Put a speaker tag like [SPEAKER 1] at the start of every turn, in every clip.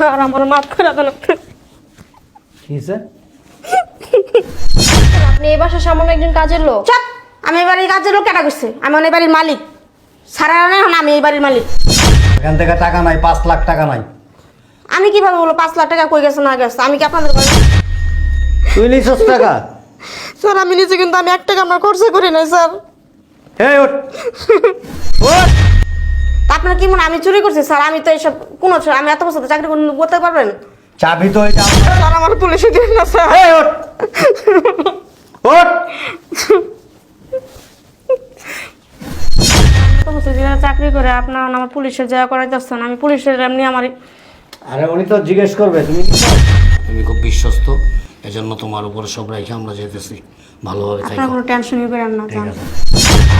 [SPEAKER 1] Sir আমার মাফ করে দেন।
[SPEAKER 2] কি হয়েছে?
[SPEAKER 1] আপনি এই বাসার সামান্য একজন কাজের লোক।
[SPEAKER 3] চপ! আমি এই বাড়ির কাজের লোক কেটা করছে? আমি এই বাড়ির মালিক। সারা নয় আমি এই বাড়ির মালিক।
[SPEAKER 2] এখান থেকে টাকা নাই পাঁচ লাখ টাকা নাই।
[SPEAKER 3] আমি কীভাবে বলব পাঁচ লাখ টাকা কই গেছে না গেছে? আমি কি আপনাদের বাড়ি?
[SPEAKER 2] তুই নিছস টাকা?
[SPEAKER 3] স্যার আমি নিজে কিন্তু আমি এক টাকা আমার খরচা করি নাই স্যার।
[SPEAKER 2] এই ওঠ ওঠ।
[SPEAKER 3] আপনার কি মনে আমি চুরি করছি? স্যার আমি তো এইসব কোনো আমি এত বছর চাকরি করতে পারবেন?
[SPEAKER 2] চাবি তো আমার।
[SPEAKER 3] স্যার আমার পুলিশে দিন না স্যার।
[SPEAKER 2] এই ওঠ। ওঠ।
[SPEAKER 3] চাকরি করে আপনার আমার পুলিশের জায়গা করাইতেছেন আমি পুলিশের এমনি আমার
[SPEAKER 2] আরে উনি তো জিজ্ঞেস করবে তুমি তুমি খুব বিশ্বস্ত এজন্য তোমার উপরে সব রেখে আমরা যেতেছি। ভালোভাবে
[SPEAKER 3] আপনার কোনো টেনশনই করেন না
[SPEAKER 2] ঠিক আছে।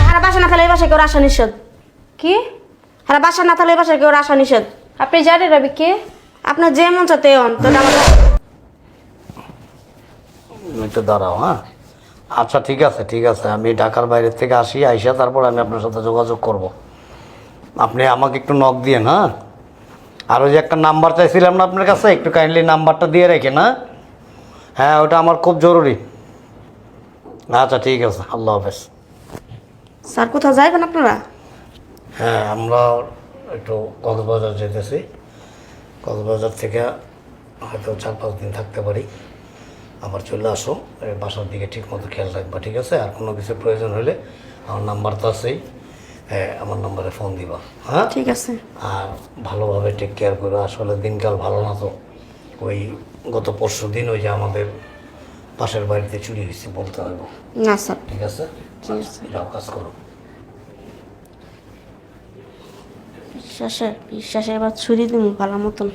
[SPEAKER 3] হ্যাঁ বাসা না থাকলে এই বাসায় কেউ আসা নিষেধ।
[SPEAKER 1] কি?
[SPEAKER 3] হ্যাঁ বাসা না থাকলে বাসায় কেউ আসা নিষেধ।
[SPEAKER 1] আপনি জানেন রবি কে?
[SPEAKER 3] আপনার যে মন চাতে অন তো
[SPEAKER 2] একটু দাঁড়াও হ্যাঁ? আচ্ছা ঠিক আছে ঠিক আছে। আমি ঢাকার বাইরের থেকে আসি আইসা তারপর আমি আপনার সাথে যোগাযোগ করব। আপনি আমাকে একটু নক দিয়ে হ্যাঁ? আর ওই যে একটা নাম্বার চাইছিলাম না আপনার কাছে একটু কাইন্ডলি নাম্বারটা দিয়ে রেখে না হ্যাঁ ওটা আমার খুব জরুরি। আচ্ছা ঠিক আছে আল্লাহ হাফেজ।
[SPEAKER 3] স্যার কোথাও যাইবেন আপনারা?
[SPEAKER 2] হ্যাঁ আমরা একটু কক্সবাজার যেতেছি। কক্সবাজার থেকে হয়তো চার পাঁচ দিন থাকতে পারি। আবার চলে আসো বাসার দিকে ঠিক মতো খেয়াল রাখবা ঠিক আছে? আর কোনো কিছু প্রয়োজন হলে আমার নাম্বার তো আছেই। হ্যাঁ আমার নাম্বারে ফোন দিবা হ্যাঁ?
[SPEAKER 3] ঠিক আছে।
[SPEAKER 2] আর ভালোভাবে টেক কেয়ার করো আসলে দিনকাল ভালো না তো। ওই গত পরশু দিন ওই যে আমাদের পাশের বাড়িতে চুরি হয়েছে বলতে হবে
[SPEAKER 3] না স্যার।
[SPEAKER 2] ঠিক আছে?
[SPEAKER 3] ঠিক আছে।
[SPEAKER 2] যাও কাজ করো।
[SPEAKER 3] বিশ্বাসে বিশ্বাসে এবার ছুরি দিন ভালো মতন।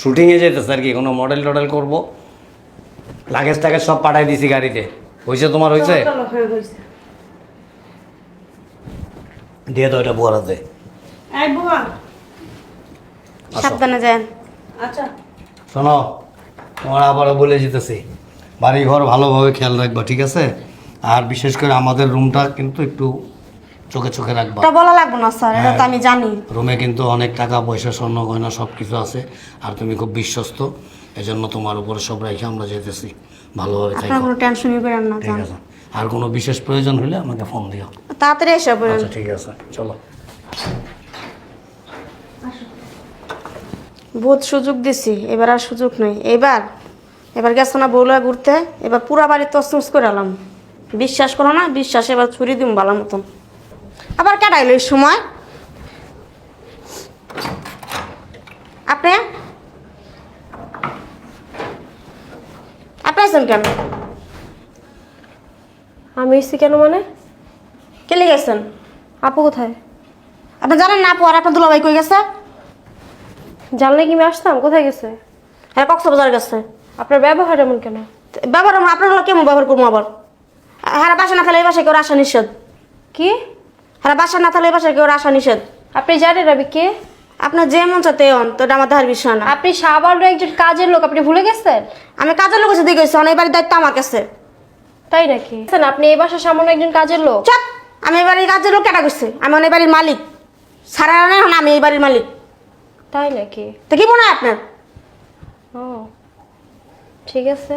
[SPEAKER 2] শুটিংয়ে যেতেছে আর কি কোনো মডেল টডেল করব? লাগেজ টাগেজ সব পাঠাই দিছি গাড়িতে। হয়েছে তোমার হয়েছে দিয়ে তো এটা বুয়ারাতে
[SPEAKER 3] সাবধানে যান।
[SPEAKER 2] শোনো তোমার আবারও বলে যেতেছি বাড়ি ঘর ভালোভাবে খেয়াল রাখবা ঠিক আছে? আর বিশেষ করে আমাদের রুমটা কিন্তু একটু চোখে চোখে রাখবা।
[SPEAKER 3] এটা বলা লাগবে না স্যার এটা তো আমি জানি।
[SPEAKER 2] রুমে কিন্তু অনেক টাকা পয়সা স্বর্ণ গয়না সব কিছু আছে আর তুমি খুব বিশ্বস্ত এজন্য তোমার উপরে সব রেখে আমরা যেতেছি। ভালোভাবে
[SPEAKER 3] আপনার
[SPEAKER 2] থাকো।
[SPEAKER 3] কোনো টেনশনই করেন না
[SPEAKER 2] ঠিক আছে। আর কোনো বিশেষ প্রয়োজন হলে আমাকে ফোন দিও।
[SPEAKER 3] তাড়াতাড়ি এসে পড়েন
[SPEAKER 2] আচ্ছা ঠিক আছে চলো।
[SPEAKER 3] বহুত সুযোগ দিছি এবার আর সুযোগ নেই। এবার এবার গেছে না বউলা ঘুরতে? এবার পুরা বাড়ি তসনস করে এলাম বিশ্বাস করো না বিশ্বাস এবার ছুরি দিম ভালো মতন। আবার কাটাইলো এই সময়। আপনি? আপনি আছেন কেন?
[SPEAKER 1] আমি এসছি কেন মানে?
[SPEAKER 3] কেলে গেছেন
[SPEAKER 1] আপু কোথায়?
[SPEAKER 3] আপনি জানেন না আপু আর আপনার দুলাভাই কই গেছে?
[SPEAKER 1] জানলে কি আমি আসতাম? কোথায় গেছে?
[SPEAKER 3] হ্যাঁ কক্সবাজার গেছে।
[SPEAKER 1] আপনার ব্যবহার এমন কেন?
[SPEAKER 3] ব্যবহার আপনার কেমন ব্যবহার করব আবার? হ্যাঁ বাসা না থাকলে এই বাসায় কেউ আসা নিষেধ।
[SPEAKER 1] কি?
[SPEAKER 3] হ্যাঁ বাসা না থাকলে বাসায় কেউ আসা নিষেধ।
[SPEAKER 1] আপনি জানেন রবি কে?
[SPEAKER 3] আপনার যে মন চাতে অন তো আমার দেহার বিষয় না।
[SPEAKER 1] আপনি সাবান্য একজন কাজের লোক আপনি ভুলে গেছেন?
[SPEAKER 3] আমি কাজের লোকের সাথে গেছি অনেক বাড়ির দায়িত্ব আমার কাছে।
[SPEAKER 1] তাই নাকি? জানেন, আপনি এই বাসার সামান্য একজন কাজের লোক?
[SPEAKER 3] চাপ! আমি এই বাড়ির কাজের লোক কেটা করছি? আমি অনেক বাড়ির মালিক। সারা নয় আমি এই বাড়ির মালিক।
[SPEAKER 1] তাই নাকি?
[SPEAKER 3] তো কি মনে হয় আপনার?
[SPEAKER 1] ও ঠিক আছে।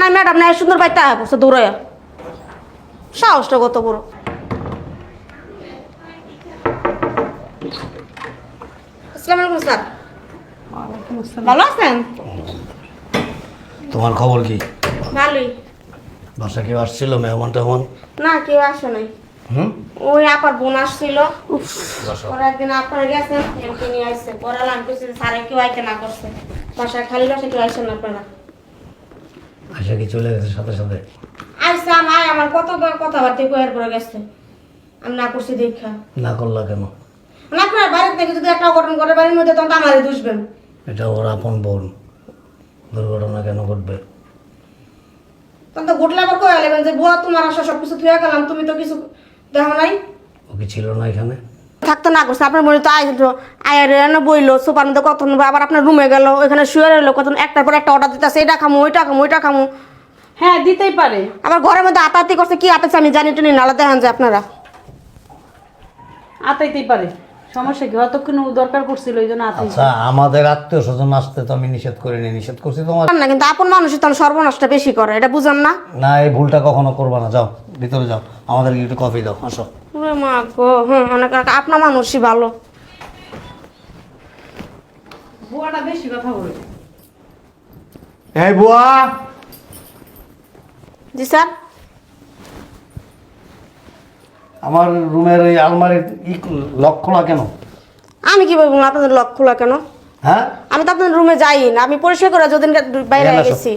[SPEAKER 3] নাই ম্যাডাম নাই সুন্দর বাইতে বসে সাহসটা কত বড়। আসসালামু আলাইকুম স্যার। ভালো আছেন?
[SPEAKER 2] তোমার খবর কি?
[SPEAKER 3] ভালোই।
[SPEAKER 2] বাসা কেউ আসছিল মেহমান টেহমান?
[SPEAKER 3] না কেউ আসে নাই।
[SPEAKER 2] হুম?
[SPEAKER 3] ওই আপার বোন আসছিল।
[SPEAKER 2] বসো।
[SPEAKER 3] পরে একদিন আপনারা গেছেন এমকে নিয়ে আসছে পরে কেউ আইতে না করছে। বাসায় খালি বাসায় কেউ আসেন না আপনারা।
[SPEAKER 2] আশা কি চলে গেছে সাথে সাথে?
[SPEAKER 3] আইসা আমার আমার কত কথাবার্তা কয়ের পরে গেছে। আমি না করছি দেখা।
[SPEAKER 2] না করলা কেন?
[SPEAKER 3] না আপনার বাড়ির থেকে যদি একটা অঘটন করে বাড়ির মধ্যে তখন তো আমারই দুষবেন
[SPEAKER 2] এটা ওর আপন বোন। দুর্ঘটনা কেন ঘটবে?
[SPEAKER 3] তখন তো ঘটলে আবার কয়ে যে বুয়া তোমার আশা সব কিছু থুয়ে গেলাম তুমি তো কিছু দেখো নাই?
[SPEAKER 2] ও কি ছিল না এখানে?
[SPEAKER 3] থাকতে না করছে আপনার মনে তো আইসো আয়ার এনে বইলো সোফার মধ্যে কত আবার আপনার রুমে গেল ওইখানে শুয়ে রইল কত একটার পর একটা অর্ডার দিতেছে এটা খামো ওইটা খামো ওইটা খামো।
[SPEAKER 4] হ্যাঁ দিতেই পারে।
[SPEAKER 3] আবার ঘরের মধ্যে আতাতি করছে কি আতাচ্ছে আমি জানি টুনি নালা দেখান যে আপনারা।
[SPEAKER 4] আতাইতেই পারে। সমস্যা কি? হয়তো দরকার পড়ছিল ওই জন্য আতাই
[SPEAKER 2] আচ্ছা আমাদের আত্মীয় স্বজন আসতে তো আমি নিষেধ করিনি নিষেধ করছি তোমার।
[SPEAKER 3] না কিন্তু আপন মানুষই তখন সর্বনাশটা বেশি করে এটা বুঝান না?
[SPEAKER 2] না এই ভুলটা কখনো করবা না যাও ভিতরে যাও আমাদেরকে একটু কফি দাও আসো।
[SPEAKER 3] ওরে মা গো হুম অনেক আপনার মানুষই ভালো।
[SPEAKER 4] বুয়াটা বেশি কথা বলে।
[SPEAKER 2] এই বুয়া
[SPEAKER 3] জি স্যার?
[SPEAKER 2] আমার রুমের এই আলমারির ই লক খোলা কেন?
[SPEAKER 3] আমি কি বলব আপনাদের লক খোলা কেন?
[SPEAKER 2] হ্যাঁ?
[SPEAKER 3] আমি তো আপনাদের রুমে যাই না আমি পরিষ্কার করে যদিন বাইরে। গেছি।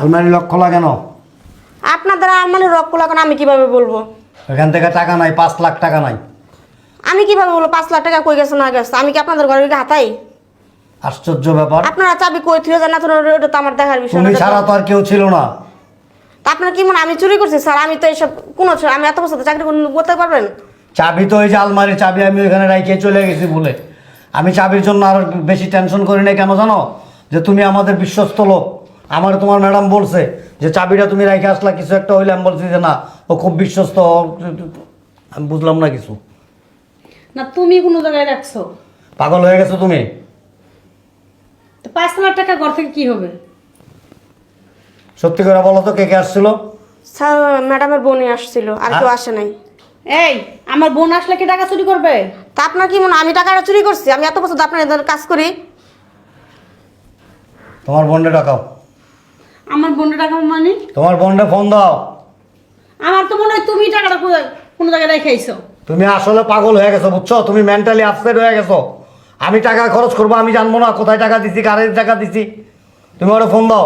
[SPEAKER 2] আলমারি লক খোলা কেন?
[SPEAKER 3] আপনাদের আমার লক খোলা কেন আমি কীভাবে বলব?
[SPEAKER 2] এখান থেকে টাকা নাই পাঁচ লাখ টাকা নাই।
[SPEAKER 3] আমি কীভাবে বলব পাঁচ লাখ টাকা কই গেছে না গেছে? আমি কি আপনাদের ঘরে গিয়ে হাতাই?
[SPEAKER 2] আশ্চর্য ব্যাপার।
[SPEAKER 3] আপনারা চাবি কই থুয়ে যান না তো ওটা তো আমার দেখার বিষয় না।
[SPEAKER 2] ছাড়া তো আর কেউ ছিল না।
[SPEAKER 3] তা আপনার কি মনে আমি চুরি করছি? স্যার আমি তো এইসব কোনো আমি এত বছর তো চাকরি করতে পারবেন?
[SPEAKER 2] চাবি তো ওই যে আলমারির চাবি আমি ওইখানে রাখিয়ে চলে গেছি বলে। আমি চাবির জন্য আর বেশি টেনশন করি না কেন জানো? যে তুমি আমাদের বিশ্বস্ত লোক। আমার তোমার ম্যাডাম বলছে যে চাবিটা তুমি রেখে আসলা কিছু একটা হইলে আমি বলছি যে না ও খুব বিশ্বস্ত আমি বুঝলাম না কিছু।
[SPEAKER 4] না তুমি কোনো জায়গায় রাখছো?
[SPEAKER 2] পাগল হয়ে গেছো তুমি?
[SPEAKER 4] তো পাঁচ লাখ টাকা ঘর থেকে কি হবে?
[SPEAKER 2] সত্যি করে বলো তো কে কে আসছিল?
[SPEAKER 3] স্যার ম্যাডামের বোনই আসছিল আর কেউ
[SPEAKER 2] হ্যাঁ?
[SPEAKER 3] আসে নাই।
[SPEAKER 4] এই আমার বোন আসলে কি টাকা চুরি করবে?
[SPEAKER 3] তা আপনার কি মনে হয় আমি টাকাটা চুরি করছি? আমি এত বছর তো আপনার এদের কাজ করি।
[SPEAKER 2] তোমার বোনটা ডাকাও।
[SPEAKER 4] আমার বোনের টাকা মানে?
[SPEAKER 2] তোমার বোনটা ফোন দাও।
[SPEAKER 4] আমার তো মনে হয় তুমি টাকাটা কোথায়- কোনো জায়গায় রেখেছো
[SPEAKER 2] তুমি আসলে পাগল হয়ে গেছো বুঝছ? তুমি মেন্টালি আপসেট হয়ে গেছো। আমি টাকা খরচ করব আমি জানব না কোথায় টাকা দিছি কারে টাকা দিছি। তুমি ওরা ফোন দাও।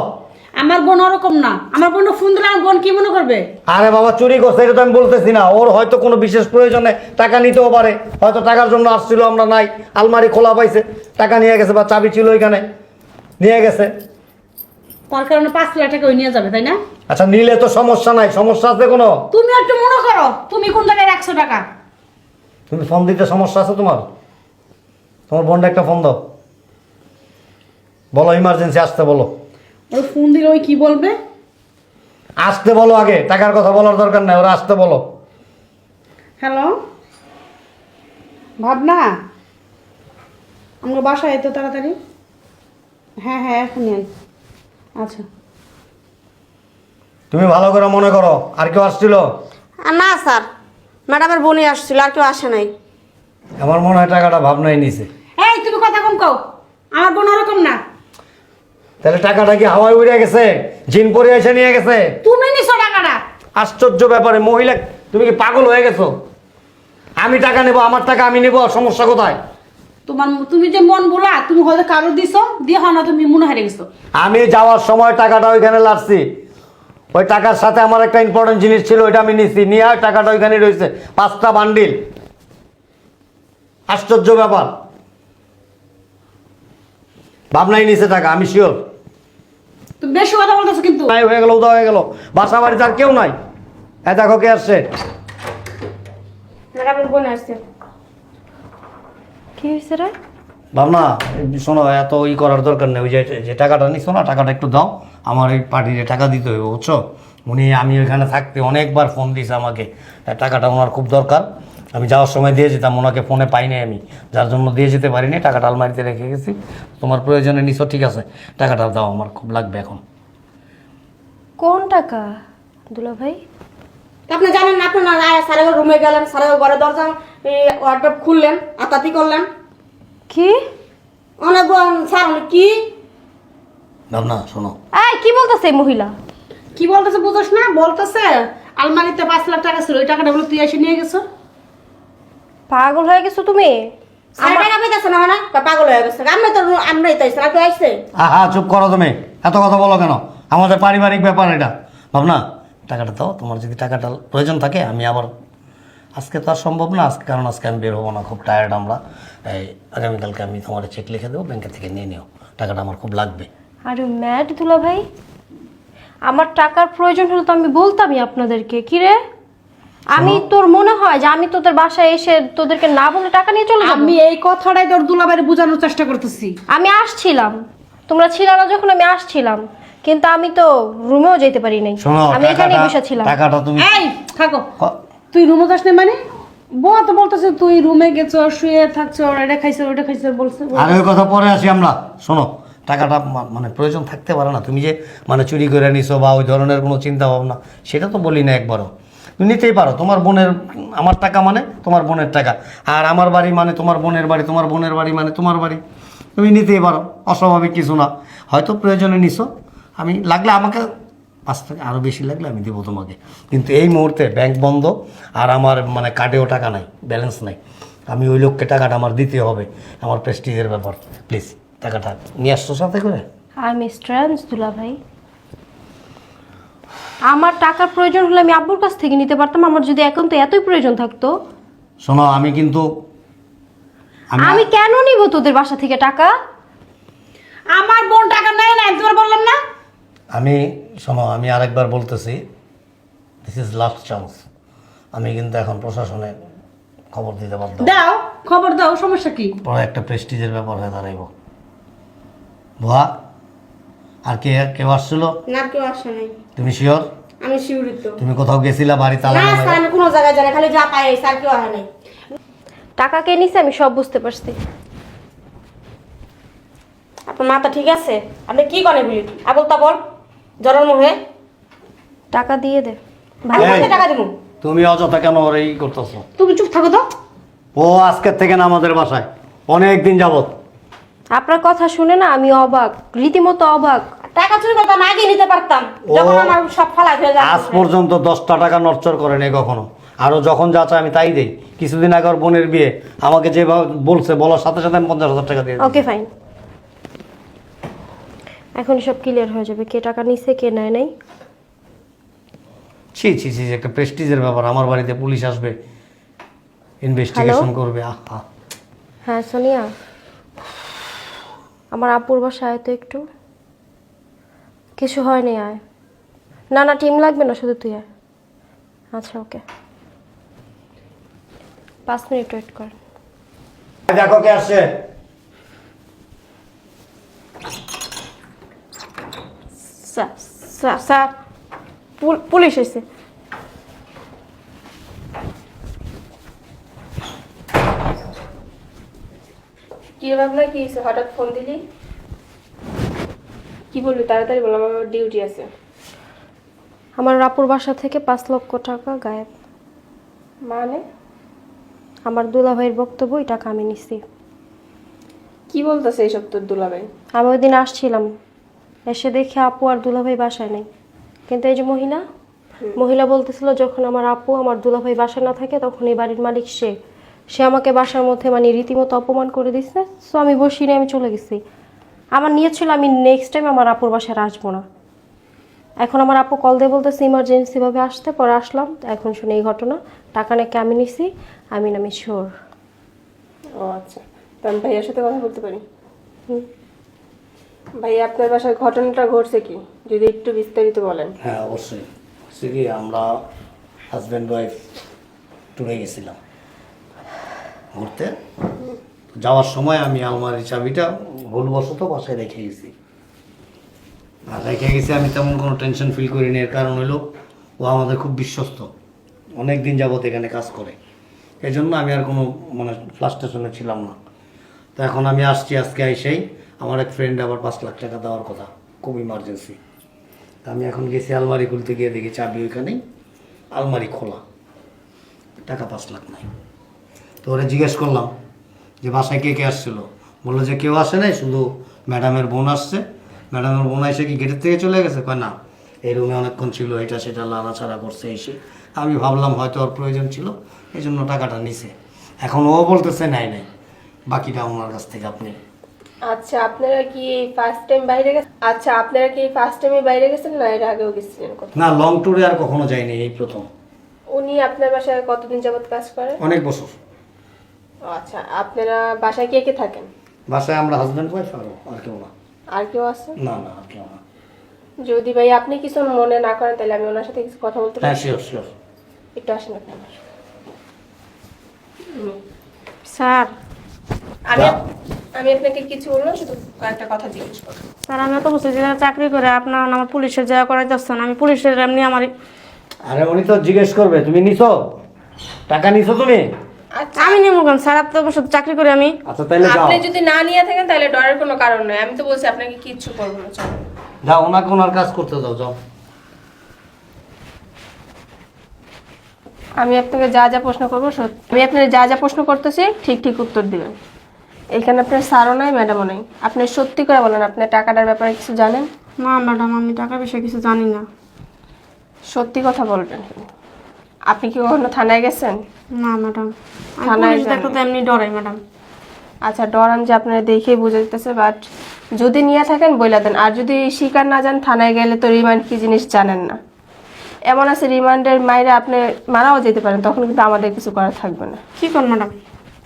[SPEAKER 4] আমার বোন ওরকম না। আমার বোন ফোন দিলে আমার বোন কি মনে করবে?
[SPEAKER 2] আরে বাবা চুরি করছে এটা তো আমি বলতেছি না। ওর হয়তো কোনো বিশেষ প্রয়োজনে টাকা নিতেও পারে। হয়তো টাকার জন্য আসছিল আমরা নাই। আলমারি খোলা পাইছে টাকা নিয়ে গেছে বা চাবি ছিল ওইখানে। নিয়ে গেছে।
[SPEAKER 4] তার কারণে পাঁচ লাখ টাকা ওই নিয়ে যাবে তাই না?
[SPEAKER 2] আচ্ছা নিলে তো সমস্যা নাই। সমস্যা আছে কোনো?
[SPEAKER 4] তুমি একটু মনে করো তুমি কোন জায়গায় রাখছো টাকা?
[SPEAKER 2] তুমি ফোন দিতে সমস্যা আছে তোমার? তোমার বোনটা একটা ফোন দাও। বলো ইমার্জেন্সি আসতে বলো।
[SPEAKER 4] ওর ফোন দিলে ওই কি বলবে?
[SPEAKER 2] আসতে বলো আগে টাকার কথা বলার দরকার নাই ওরা আসতে বলো।
[SPEAKER 4] হ্যালো? ভাবনা? আমরা বাসায় এতো তাড়াতাড়ি? হ্যাঁ হ্যাঁ এখনই আই আচ্ছা।
[SPEAKER 2] তুমি ভালো করে মনে করো আর কেউ আসছিল?
[SPEAKER 3] আর না স্যার। ম্যাডামের বোনই আসছিল আর কেউ আসে নাই।
[SPEAKER 2] আমার মনে হয় টাকাটা ভাবনাই নিছে।
[SPEAKER 4] এই তুমি কথা কম কও। আমার বোন ওরকম না।
[SPEAKER 2] তাহলে টাকাটা কি হাওয়ায় উড়ে গেছে? জিন পরে এসে নিয়ে গেছে?
[SPEAKER 4] তুমি নিছো টাকাটা।
[SPEAKER 2] আশ্চর্য ব্যাপারে মহিলা তুমি কি পাগল হয়ে গেছো? আমি টাকা নেব আমার টাকা আমি নেব সমস্যা কোথায়?
[SPEAKER 4] তোমার তুমি যে মন বলা তুমি হয়তো কারও দিছো দিয়ে হয় না তুমি মনে হারিয়ে গেছো।
[SPEAKER 2] আমি যাওয়ার সময় টাকাটা ওইখানে লাগছি ওই টাকার সাথে আমার একটা ইম্পর্টেন্ট জিনিস ছিল ওইটা আমি নিছি। নিয়ে আর টাকাটা ওইখানে রয়েছে। পাঁচটা বান্ডিল। আশ্চর্য ব্যাপার। ভাবনাই নিছে টাকা আমি শিওর
[SPEAKER 4] তুমি বেশি কথা বলতেছো কিন্তু।
[SPEAKER 2] নাই হয়ে গেল উদা হয়ে গেল। বাসা বাড়িতে আর কেউ নাই। এ দেখো কে আসছে।
[SPEAKER 3] ম্যাডামের বোন আসছে।
[SPEAKER 1] কি হয়েছে রে?
[SPEAKER 2] ভাবনা শোনো এত ই করার দরকার নেই। ওই যে যে টাকাটা নিচ্ছ না টাকাটা একটু দাও। আমার এই পার্টিতে টাকা দিতে হবে বুঝছ? উনি আমি ওইখানে থাকতে অনেকবার ফোন দিয়েছে আমাকে। টাকাটা ওনার খুব দরকার। আমি যাওয়ার সময় দিয়ে যেতাম ওনাকে ফোনে পাইনি আমি। যার জন্য দিয়ে যেতে পারিনি টাকাটা আলমারিতে রেখে গেছি। তোমার প্রয়োজনে নিছো ঠিক আছে টাকাটা দাও আমার খুব লাগবে এখন।
[SPEAKER 1] কোন টাকা? দুলা ভাই?
[SPEAKER 3] আপনি জানেন না আপনার স্যার রুমে গেলেন স্যার ঘরে দরজা ওয়ার্ডরোব খুললেন আতাতি করলেন।
[SPEAKER 1] কি?
[SPEAKER 3] অনেক স্যার কি?
[SPEAKER 2] ভাবনা শোনো।
[SPEAKER 1] এই কি বলতেছে এই মহিলা?
[SPEAKER 4] কি বলতেছে বুঝোস না বলতেছে আলমারিতে পাঁচ লাখ টাকা ছিল ওই টাকাটা বলে তুই এসে নিয়ে গেছো।
[SPEAKER 1] পাগল হয়ে গেছো তুমি?
[SPEAKER 3] স্যার টাকা পেতেছে না হয় না পাগল হয়ে গেছে? আমরা তো আমরাই তাই স্যার কেউ আসছে
[SPEAKER 2] আহা চুপ করো তুমি। এত কথা বলো কেন? আমাদের পারিবারিক ব্যাপার এটা। ভাবনা টাকাটা দাও তোমার যদি টাকাটা প্রয়োজন থাকে আমি আবার আজকে তো আর সম্ভব না আজকে কারণ আজকে আমি বের হব না খুব টায়ার্ড আমরা। এই আগামীকালকে আমি তোমার চেক লিখে দেবো ব্যাংকের থেকে নিয়ে নিও। টাকাটা আমার খুব লাগবে।
[SPEAKER 1] আর ম্যাড দুলা ভাই আমার টাকার প্রয়োজন হলে তো আমি বলতামই আপনাদেরকে। কি রে? আমি তোর মনে হয় যে আমি তোদের বাসায় এসে তোদেরকে না বলে টাকা নিয়ে চলে যাব?
[SPEAKER 4] আমি এই কথাটাই তোর দুলাবারে বোঝানোর চেষ্টা করতেছি।
[SPEAKER 1] আমি আসছিলাম। তোমরা ছিল না যখন আমি আসছিলাম। কিন্তু আমি তো রুমেও যেতে পারি নাই। আমি এখানেই বসে ছিলাম।
[SPEAKER 2] টাকাটা তুমি
[SPEAKER 4] এই থাকো। তুই রুমে যাস না মানে? বউ তো বলতেছে তুই রুমে গেছো শুয়ে থাকছো এটা খাইছো ওটা খাইছো বলছে।
[SPEAKER 2] আর ওই কথা পরে আসি আমরা। শোনো টাকাটা মানে প্রয়োজন থাকতে পারে না। তুমি যে মানে চুরি করে নিছো বা ওই ধরনের কোনো চিন্তা ভাবনা সেটা তো বলি না একবারও। নিতেই পারো, তোমার বোনের, আমার টাকা মানে তোমার বোনের টাকা। আর আমার বাড়ি মানে তোমার বোনের বাড়ি, তোমার বোনের বাড়ি মানে তোমার বাড়ি। তুমি নিতেই পারো, অস্বাভাবিক কিছু না। হয়তো প্রয়োজনে নিছো, আমি লাগলে আমাকে পাঁচ টাকা আরও বেশি লাগলে আমি দেবো তোমাকে। কিন্তু এই মুহূর্তে ব্যাংক বন্ধ, আর আমার মানে কার্ডেও টাকা নাই ব্যালেন্স নাই। আমি ওই লোককে টাকাটা আমার দিতে হবে, আমার প্রেস্টিজের ব্যাপার। প্লিজ টাকাটা নিয়ে আসছো সাথে করে?
[SPEAKER 1] আমি স্ট্রেন্স দুলা ভাই আমার টাকার প্রয়োজন হলে আমি আব্বুর কাছ থেকে নিতে পারতাম আমার যদি এখন তো এতই প্রয়োজন থাকতো।
[SPEAKER 2] শোনো আমি কিন্তু আমি
[SPEAKER 1] আমি কেন নিব তোদের বাসা থেকে টাকা?
[SPEAKER 4] আমার বোন টাকা নেয় না তোমার বললাম না?
[SPEAKER 2] আমি শোনো আমি আরেকবার বলতেছি দিস ইজ লাস্ট চান্স আমি কিন্তু এখন প্রশাসনে খবর দিতে বাধ্য।
[SPEAKER 4] দাও খবর দাও সমস্যা কি?
[SPEAKER 2] পরে একটা প্রেস্টিজের ব্যাপার হয়ে দাঁড়াইব। ভুয়া আর কে কেউ আসছিল?
[SPEAKER 3] না কেউ আসে নাই।
[SPEAKER 2] তুমি শিওর
[SPEAKER 3] আমি শিউরিত
[SPEAKER 2] তুমি কোথাও গেছিলা বাড়ি তালা
[SPEAKER 3] না স্যার আমি কোনো জায়গায় যাই না, খালি যা পাই স্যার কেউ আসে নাই।
[SPEAKER 1] টাকা কে নিছে আমি সব বুঝতে পারছি।
[SPEAKER 3] আপনার মাথা ঠিক আছে? আপনি কি করে বলি আবল তাবল জ্বরের মুখে?
[SPEAKER 1] টাকা দিয়ে দে।
[SPEAKER 3] আমি
[SPEAKER 2] এই।
[SPEAKER 3] টাকা দিব।
[SPEAKER 2] তুমি অযথা কেন ওর এই করতেছো?
[SPEAKER 4] তুমি চুপ থাকো তো।
[SPEAKER 2] ও আজকের থেকে না আমাদের বাসায়। অনেক দিন যাবত।
[SPEAKER 1] আপনার কথা শুনে না আমি অবাক রীতিমতো অবাক।
[SPEAKER 3] টাকা চুরি করতাম আগে নিতে পারতাম। যখন আমার সব ফালাই হয়ে
[SPEAKER 2] যায়
[SPEAKER 3] আজ
[SPEAKER 2] পর্যন্ত দশটা টাকা নড়চড় করে নেই কখনো। আরও যখন যা চায় আমি তাই দেই। কিছুদিন আগে ওর বোনের বিয়ে। আমাকে যেভাবে বলছে বলার সাথে সাথে আমি পঞ্চাশ হাজার টাকা দিয়ে দিই।
[SPEAKER 1] ওকে ফাইন এখন সব ক্লিয়ার হয়ে যাবে কে টাকা নিছে কে নেয় নাই।
[SPEAKER 2] ছি ছি ছি একটা প্রেস্টিজের ব্যাপার। আমার বাড়িতে পুলিশ আসবে ইনভেস্টিগেশন করবে আহা।
[SPEAKER 1] হ্যাঁ সোনিয়া। আমার আপুর বাসায় আয় তো একটু। কিছু হয়নি আয়। না না টিম লাগবে না শুধু তুই আয়। আচ্ছা ওকে। পাঁচ মিনিট ওয়েট কর।
[SPEAKER 2] দেখো কে আসছে।
[SPEAKER 3] স্যার স্যার স্যার পুলিশ এসে
[SPEAKER 5] কি ভাবনা কি হঠাৎ ফোন দিলি? কি বলবি? তাড়াতাড়ি বললাম আমার ডিউটি আছে।
[SPEAKER 1] আমার আপুর বাসা থেকে পাঁচ লক্ষ টাকা গায়েব।
[SPEAKER 5] মানে?
[SPEAKER 1] আমার দুলাভাইয়ের বক্তব্য এই টাকা আমি নিছি।
[SPEAKER 5] কি বলতেছে এইসব তোর দুলাভাই?
[SPEAKER 1] আমি ওই দিন আসছিলাম। এসে দেখে আপু আর দুলাভাই বাসায় নেই। কিন্তু এই যে মহিলা মহিলা বলতেছিল যখন আমার আপু আমার দুলাভাই বাসায় না থাকে তখন এই বাড়ির মালিক সে। সে আমাকে বাসার মধ্যে মানে রীতিমতো অপমান করে দিচ্ছে সো আমি বসি নিয়ে আমি চলে গেছি। আমার নিয়ে ছিল আমি নেক্সট টাইম আমার আপুর বাসায় আসব না। এখন আমার আপু কল দিয়ে বলতেছে ইমার্জেন্সিভাবে আসতে পরে আসলাম। এখন শুনে এই ঘটনা টাকা নাকি আমি নিছি আমি নামি শোর
[SPEAKER 5] ও আচ্ছা তো আমি ভাইয়ার সাথে কথা বলতে পারি? ভাই আপনার বাসায় ঘটনাটা ঘটছে কি? যদি একটু বিস্তারিত বলেন।
[SPEAKER 2] হ্যাঁ অবশ্যই। হচ্ছে কি আমরা হাজব্যান্ড ওয়াইফ ট্যুরে গেছিলাম। ঘুরতে। যাওয়ার সময় আমি আলমারির চাবিটা ভুলবশত বাসায় রেখে গেছি। আর রেখে গেছি, আমি তেমন কোনো টেনশন ফিল করিনি। এর কারণ হলো ও আমাদের খুব বিশ্বস্ত। অনেক দিন যাবত এখানে কাজ করে। এই জন্য আমি আর কোনো মানে ফ্লাস্টেশনে ছিলাম না। তো এখন আমি আসছি, আজকে এসেই। আমার এক ফ্রেন্ড আবার পাঁচ লাখ টাকা দেওয়ার কথা। খুব ইমার্জেন্সি তা আমি এখন গেছি আলমারি খুলতে গিয়ে দেখি চাবি ওইখানেই। আলমারি খোলা। টাকা পাঁচ লাখ নাই। তো ওরা জিজ্ঞেস করলাম যে বাসায় কে কে আসছিল? বলল যে কেউ আসে নাই শুধু ম্যাডামের বোন আসছে। ম্যাডামের বোন এসে কি গেটের থেকে চলে গেছে? কয় না এই রুমে অনেকক্ষণ ছিল এটা সেটা লাড়াছাড়া করছে এসে। আমি ভাবলাম হয়তো ওর প্রয়োজন ছিল এই জন্য টাকাটা নিছে। এখন ও বলতেছে নাই নাই বাকিটা ওনার কাছ থেকে আপনি
[SPEAKER 5] আচ্ছা আপনারা কি ফার্স্ট টাইম বাইরে গেছেন আচ্ছা আপনারা কি ফার্স্ট টাইমে বাইরে গেছেন না এর আগেও গেছিলেন?
[SPEAKER 2] না লং ট্যুরে আর কখনো যাইনি এই প্রথম।
[SPEAKER 5] উনি আপনার বাসায় কতদিন যাবত কাজ করে
[SPEAKER 2] অনেক বছর।
[SPEAKER 5] আচ্ছা আপনারা বাসায় কে কে থাকেন?
[SPEAKER 2] বাসায় আমরা হাজব্যান্ড ওয়াইফ আর আর কেউ না।
[SPEAKER 5] আর কেউ আছে?
[SPEAKER 2] না না আর কেউ না।
[SPEAKER 5] যদি ভাই আপনি কিছু মনে না করেন তাহলে আমি ওনার সাথে কিছু কথা বলতে
[SPEAKER 2] হ্যাঁ শিওর শিওর
[SPEAKER 5] একটু আসেন আপনি আমার।
[SPEAKER 3] স্যার।
[SPEAKER 5] আমি আমি আপনাকে কিছু বললাম শুধু কয়েকটা কথা জিজ্ঞেস করব
[SPEAKER 3] স্যার আমি তো চাকরি করে আপনার আমার পুলিশের যাওয়া করা যাচ্ছেন আমি পুলিশের এমনি আমার
[SPEAKER 2] আরে উনি তো জিজ্ঞেস করবে তুমি নিছো? টাকা নিছো তুমি?
[SPEAKER 3] আমি নেব কেন? স্যার আপনার বসে চাকরি করে আমি
[SPEAKER 2] আচ্ছা তাইলে যাও।
[SPEAKER 5] আপনি যদি না নিয়ে থাকেন তাহলে ডরের কোনো কারণ নয় আমি তো বলছি আপনাকে কিচ্ছু করব না চলো।
[SPEAKER 2] যাও ওনাকে ওনার কাজ করতে দাও যাও।
[SPEAKER 5] আমি আপনাকে যা যা প্রশ্ন করব সত্যি আমি আপনার যা যা প্রশ্ন করতেছি ঠিক ঠিক উত্তর দিবেন। এখানে আপনার স্যারও নাই ম্যাডামও নাই। আপনি সত্যি করে বলেন আপনার টাকাটার ব্যাপারে কিছু জানেন?
[SPEAKER 3] না ম্যাডাম আমি টাকা বিষয়ে কিছু জানি না।
[SPEAKER 5] সত্যি কথা বলবেন আপনি কি কখনো থানায় গেছেন?
[SPEAKER 3] না ম্যাডাম।
[SPEAKER 5] থানায়।
[SPEAKER 3] দেখলে তো এমনি ডরাই ম্যাডাম।
[SPEAKER 5] আচ্ছা ডরান যে আপনারা দেখেই বুঝে দিতেছে বাট যদি নিয়ে থাকেন বইলা দেন। আর যদি স্বীকার না যান থানায় গেলে তো রিমান্ড কি জিনিস জানেন না। এমন আছে রিমান্ডের মাইরে আপনি মারাও যেতে পারেন তখন কিন্তু আমাদের কিছু করার থাকবে না।
[SPEAKER 3] কি কর ম্যাডাম?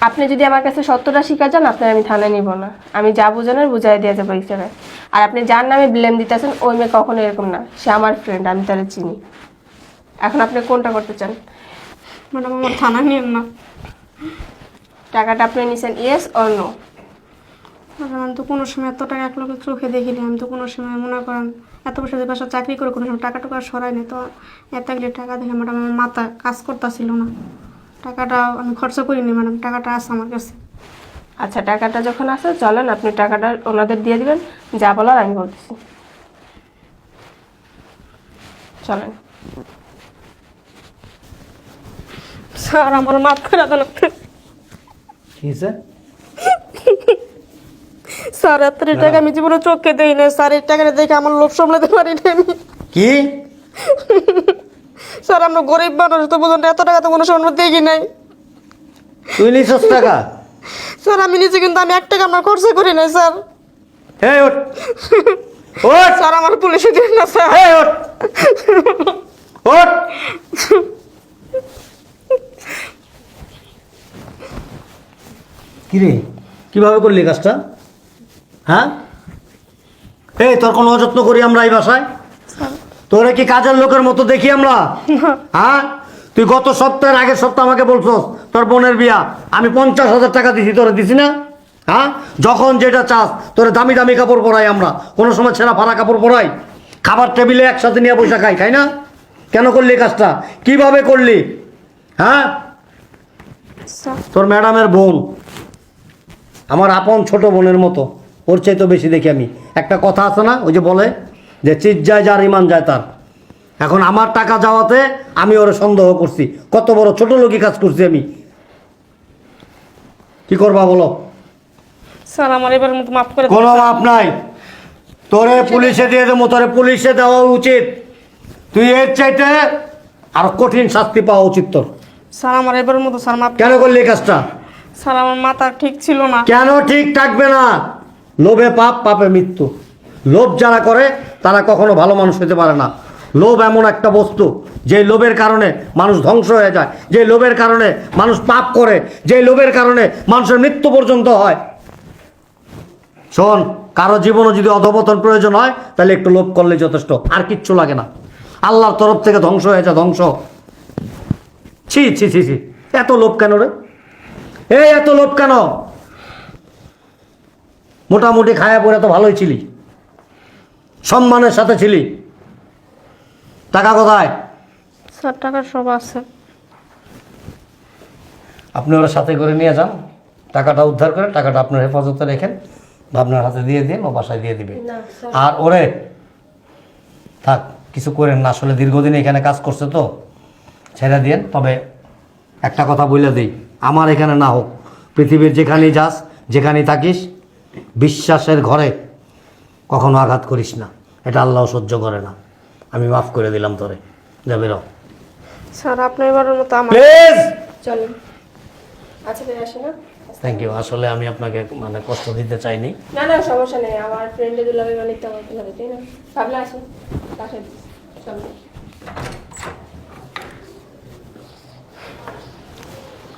[SPEAKER 5] আপনি যদি আমার কাছে সত্যটা স্বীকার যান আপনার আমি থানায় নিব না। আমি যা বুঝানোর বুঝাই দিয়ে যাব হিসেবে আর আপনি যার নামে ব্লেম দিতেছেন ওই মেয়ে কখনো এরকম না। সে আমার ফ্রেন্ড আমি তাহলে চিনি। এখন আপনি কোনটা করতে চান?
[SPEAKER 3] ম্যাডাম আমার থানা নিয়েন না।
[SPEAKER 5] টাকাটা আপনি নিছেন ইয়েস অর নো
[SPEAKER 3] ম্যাডাম আমি তো কোনো সময় এত টাকা এক লোকের চোখে দেখিনি আমি তো কোনো সময় মনে করেন এত বছর বাসা চাকরি করে কোনো সময় টাকা টাকা সরাইনি তো এত গেলে টাকা দেখে ম্যাডাম আমার মাথা কাজ করতেছিল না। টাকাটা আমি খরচ করিনি ম্যাডাম টাকাটা আছে আমার কাছে।
[SPEAKER 5] আচ্ছা টাকাটা যখন আসে চলেন আপনি টাকাটা ওনাদের দিয়ে দিবেন যা বলার আমি বলতেছি। চলেন।
[SPEAKER 3] স্যার আমার মাফ করে দেন
[SPEAKER 2] কি হয়েছে
[SPEAKER 3] স্যার এত টাকা আমি জীবনে চোখে দেই না স্যার এই টাকাটা দেখে আমার লোভ সামলাতে পারি না আমি।
[SPEAKER 2] কি?
[SPEAKER 3] স্যার আমরা গরিব মানুষ তো বুঝুন এত টাকা তো কোনো সময় দেখি নাই।
[SPEAKER 2] তুই নিছস টাকা?
[SPEAKER 3] স্যার আমি নিজে কিন্তু আমি এক টাকা আমরা খরচ করি নাই স্যার।
[SPEAKER 2] এই ওঠ। ওঠ।
[SPEAKER 3] স্যার আমার পুলিশে দিন না স্যার।
[SPEAKER 2] এই ওঠ। ওঠ। কিরে? কীভাবে করলি কাজটা? হ্যাঁ? এই তোর কোনো অযত্ন করি আমরা এই বাসায়? তোরে কি কাজের লোকের মতো দেখি আমরা? হ্যাঁ? তুই গত সপ্তাহের আগের সপ্তাহ আমাকে বলছস তোর বোনের বিয়া আমি পঞ্চাশ হাজার টাকা দিছি তোরা দিছি না? হ্যাঁ? যখন যেটা চাস তোরে দামি দামি কাপড় পরাই আমরা। কোনো সময় ছেঁড়া ফাড়া কাপড় পরাই। খাবার টেবিলে একসাথে নিয়ে পয়সা খাই তাই না? কেন করলি কাজটা? কীভাবে করলি? হ্যাঁ? তোর ম্যাডামের বোন। আমার আপন ছোট বোনের মতো। ওর চাইতে বেশি দেখি আমি। একটা কথা আছে না ওই যে বলে যে চিত যায় যার ইমান যায় তার। এখন আমার টাকা যাওয়াতে আমি ওরে সন্দেহ করছি। কত বড় ছোট লোকই কাজ করছি আমি। কি করবা বলো?
[SPEAKER 3] স্যার আমার এবার মতো মাফ করে
[SPEAKER 2] কোনো মাপ নাই। তোরে পুলিশে দিয়ে দেবো তোরে পুলিশে দেওয়া উচিত। তুই এর চাইতে আরও কঠিন শাস্তি পাওয়া উচিত তোর।
[SPEAKER 3] স্যার আমার এবার মতো স্যার মাফ
[SPEAKER 2] কেন করলি কাজটা?
[SPEAKER 3] স্যার, আমার মাথা ঠিক ছিল না।
[SPEAKER 2] কেন ঠিক থাকবে না? লোভে পাপ, পাপে মৃত্যু। লোভ যারা করে, তারা কখনো ভালো মানুষ হতে পারে না। লোভ এমন একটা বস্তু যে লোভের কারণে মানুষ ধ্বংস হয়ে যায় যে লোভের কারণে মানুষ পাপ করে যে লোভের কারণে মানুষের মৃত্যু পর্যন্ত হয়। শোন, কারও জীবনও যদি অধপতন প্রয়োজন হয়, তাহলে একটু লোভ করলে যথেষ্ট, আর কিচ্ছু লাগে না। আল্লাহর তরফ থেকে ধ্বংস হয়ে যায় ধ্বংস। ছি ছি ছি ছি। এত লোভ কেন রে? এই এত লোভ কেন? মোটামুটি খায়া পরে তো ভালোই ছিলি। সম্মানের সাথে ছিলি। টাকা কোথায়?
[SPEAKER 3] স্যার টাকা সব আছে।
[SPEAKER 2] আপনি ওরা সাথে করে নিয়ে যান। টাকাটা উদ্ধার করে টাকাটা আপনার হেফাজতে রেখেন। ভাবনার হাতে দিয়ে দিন ও বাসায় দিয়ে দিবে। আর ওরে থাক কিছু করেন না। আসলে দীর্ঘদিন এখানে কাজ করছে তো। ছেড়ে দিন তবে একটা কথা বলে দিই। আমার এখানে না হোক পৃথিবীর যেখানেই যাস যেখানেই থাকিস বিশ্বাসের ঘরে কখনো আঘাত করিস না। এটা আল্লাহ সহ্য করে না। আমি মাফ করে দিলাম তোরে। যাবে রও
[SPEAKER 3] স্যার আপনি এবারের মতো আমার
[SPEAKER 2] প্লিজ
[SPEAKER 5] চলেন। আচ্ছা আসি না
[SPEAKER 2] থ্যাংক ইউ আসলে আমি আপনাকে মানে কষ্ট দিতে চাইনি।
[SPEAKER 5] না না সমস্যা নেই। আমার ফ্রেন্ডে দুলাবে মানে তো আমার তাই না? ভাবলে আসুন বাসায়। চলুন
[SPEAKER 2] ভাবনা
[SPEAKER 4] দেখো
[SPEAKER 2] ভাবনা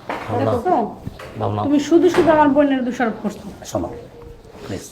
[SPEAKER 4] তুমি শুধু শুধু আমার বোনের দোষারোপ করছ।
[SPEAKER 2] শোনো প্লিজ